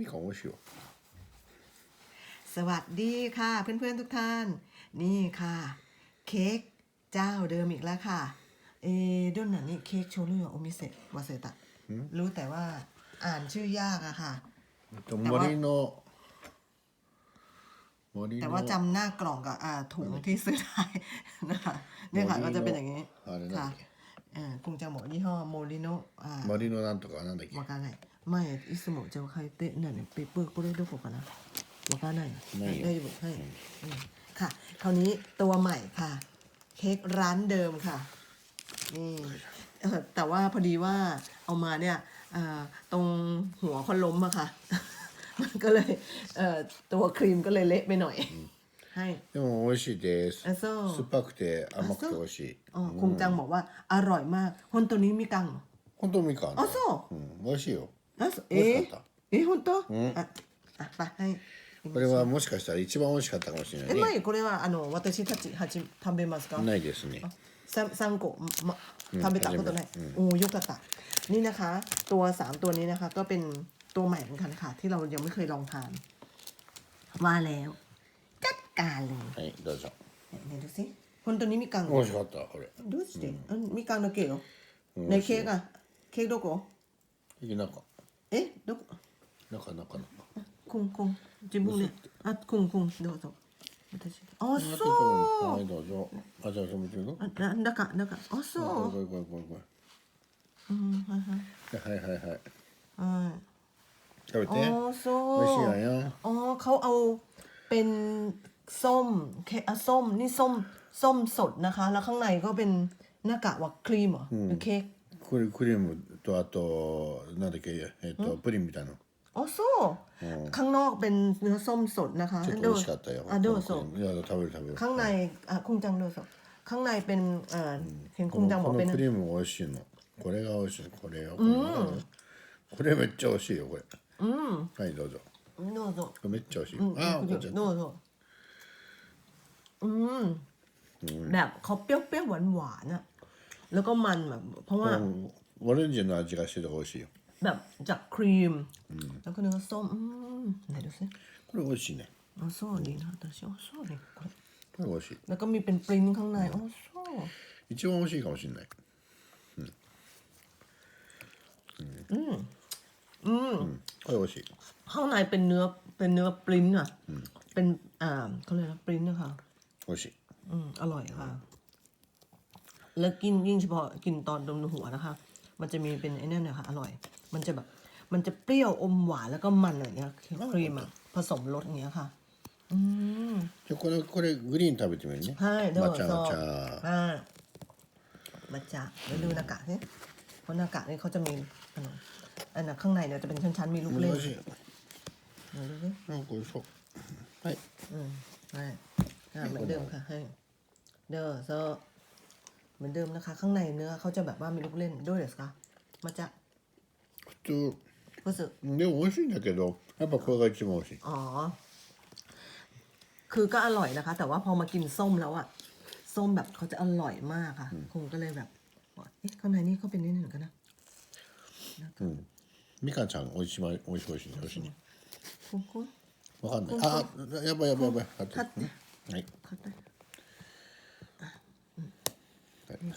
มีของว่ชิวสวัสดีค่ะ เพื่อนๆทุกท่าน นี่ค่ะ เค้กเจ้าเดิมอีกแล้วค่ะ เอด้นหนันนี่เค้กโชรุยโอมิเซะวาเซตะ รู้แต่ว่าอ่านชื่อยากอะค่ะตมริโนแต่ว่าจำหน้ากล่องกับถุงที่ซื้อได้นะคะเนี่ยค่ะก็จะเป็นอย่างนี้ค่ะกรุงจังหมอดยี่ห้อโมริโนโมริโนนั่นตัวกันั่นเด็กมากันไห 前、いつもじゃあ書いて、なに、ペーパーこれどこかなわかんない。ないよ大丈夫。はい。うんค่ะ คราวนี้ตัวใหม่ค่ะ เค้กร้านเดิมค่ะ นี่เอ่อแต่ว่าพอดีว่าเอามาเนี่ยเอ่อตรงหัวเขาล้มอะค่ะ มันก็เลยเอ่อตัวครีมก็เลยเละไปหน่อย ให้ でも美味しいですあそう酸っぱくて甘くて美味しい อ๋อคงจังบอกว่าอร่อยมากคนตัวนี้มีกังเหรอ 本当みかんあそううん美味しいよ あそう美味しえかったー、え本当、うんああไปให้ これはもしかしたら一番美味しかったかもしれなえ、いね前これはあの私たちはじ食べますか？ないですね三三個まうん食べたことない。โอ้ยกตะนี่นะคะ ตัวสามตัวนี้นะคะ ก็เป็นตัวใหม่เหมือนกันค่ะ ที่เรายังไม่เคยลองทานว่าแล้วจัดการเลย はいどうぞไหนดูสิคนตัวนี้มีกังเหร 美 อ 味しかったこれดูสิเอ้ยมีกังโนเกะเหรอ うん ในเค้กอะเค้กโดโกะ 中เอ๊ะโด โกะ中中中 คุงคุงจิบุเนี่ยอ่ะคุงคุงどうぞ私ああそうはいどうぞあじゃあそれ見てるのあな中中あそうこれこれこれこうんはいはいれはいはいはいはい食べて อ๋อส้ 美味しい ม わよ อ๋อเขาเอาเป็นส้มเคอ่ะส้มนี่ส้มส้มสดนะคะ แล้วข้างในก็เป็นหน้ากากว่าครีมเหรอหรือเค้ก クリクリームとあとなんだっけえっとプリンみたいなのอ๋อโซ่うんข้างนอกเป็นเนื้อส้มสดนะคะちょっと美味しかったよอะเดอโซ่うんいや食べる食べるข้างในอะคุงจังเดอโซ่ข้างในเป็นอ่าเห็นคุงจังบอกこเป็นのクリーム美味しいのこれが美味しいこれよこれ,、これめっちゃ美味しいよこれはいどうぞโดอโซ่これめっちゃ美味しい、ああこっちゃっโดたอโซ่อืมแบบเขาเปรี้ยวๆหวานๆน่ะ แล้วก็มันแบบ เพราะว่า たうんオレンジの味がしてて美味しいよ แบบจากครีม แล้วก็เนื้อส้มอืมไหนดูสิ これ美味しいね อ๋อส้มดีนะแต่ชอบส้มนี่これこれ美味しい แล้วก็มีเป็นปริ้นข้างในอ๋อส้ม 一番美味しいかもしれない อืม これ美味しい ข้างในเป็นเนื้อเป็นเนื้อปริ้นอ่ะ เป็นอ่าเขาเรียกนะปริ้นนะคะ 美味しい อืมอร่อยค่ะ แล้วกินยิ่งเฉพาะกินตอนดมหัวนะคะ มันจะมีเป็นไอ้นั่นนะคะอร่อย มันจะแบบ มันจะเปรี้ยวอมหวานแล้วก็มันอะไรเงี้ยครีมอะผสมรสอย่างเงี้ยค่ะ อืม じゃあこれこれグリーン食べてみるねはいどうぞ抹茶抹茶 อ่ามาจากเดี๋ยวดูหน้ากากนี่เพราะหน้ากากนี่เขาจะมีอันนั้นอันนั้นข้างในเนี่ยจะเป็นชั้นๆมีลูกเล่น 美味しい เดี๋ยวดูสิ なんか美味しそうはい อืมใช่อ่าเหมือนเดิมค่ะให้เด้อโซ เหมือนเดิมนะคะ ข้างในเนื้อเขาจะแบบว่ามีลูกเล่นด้วยเหรอคะมาจาก 普通 รู้สึก でも美味しいんだけどやっぱこれが一番美味しい อ๋อ คือก็อร่อยนะคะ แต่ว่าพอมากินส้มแล้วอะส้มแบบเขาจะอร่อยมากค่ะ คงก็เลยแบบว่าเอ๊ะข้างในนี่เขาเป็นนิดหนึ่งกันนะ うんみかんちゃんおいしい美味しい美味しい美味しいね คุ้นๆ わかんないあやばいやばいやばいあと立ってはい เ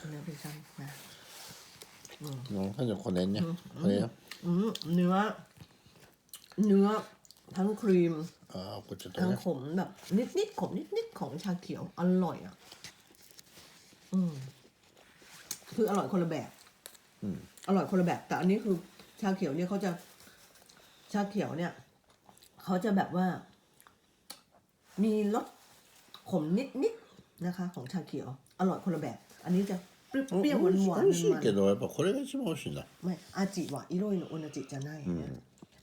เนื้อพิซซ่านะอืม น้องข้านียคนเน้นเนี่ยคนเล่นครัเนื้อ เนื้อทั้งครีมทั้งขมแบบ นิดนิดขมนิดนิดของชาเขียว อร่อยอะ อืม คืออร่อยคนละแบบ อืมอร่อยคนละแบบ แต่อันนี้คือชาเขียวเนี่ยเขาจะ ชาเขียวเนี่ยเขาจะแบบว่า มีรสขมนิดนิดนะคะ ของชาเขียว อร่อยคนละแบบ อันนี้จะเปรี้ยวๆหวานหวาน 美味しいけどやっぱこれが一番美味しいんだ ไม่อาจิวะอิโรยโนโอนาจิจะない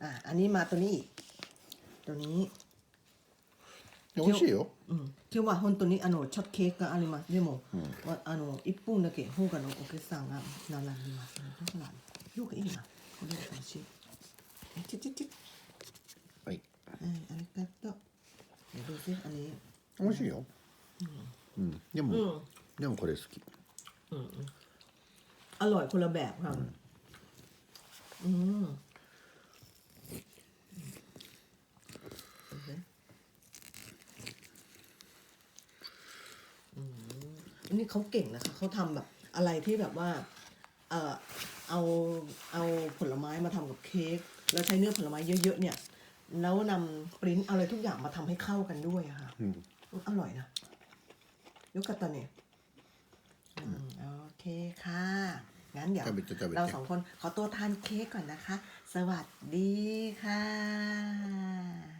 อ่ะอันนี้มาตัวนี้อีกตัวนี้ 美味しいようん、今日は本当にあのちょっと経過あります。でも、わあの一分だけ他のお客さんが並んでます、ね。だからよくいいな。これ美味しい。えちちち。はいはい、ありがとう。えどうせあれ。美味しいようんでもうんでもこれ好き อ อร่อยคนละแบบค่ะอืมอันนี้เขาเก่งนะคะเขาทำแบบอะไรที่แบบว่า เออเอาเอาผลไม้มาทำกับเค้กแล้วใช้เนื้อผลไม้เยอะๆเนี่ย แล้วนำปริ้นอะไรทุกอย่างมาทำให้เข้ากันด้วยะค่ะอืม อร่อยนะยกกระตาเนี่ยอืมโอเคค่ะ งั้นเดี๋ยว เราสองคนขอตัวทานเค้กก่อนนะคะ สวัสดีค่ะ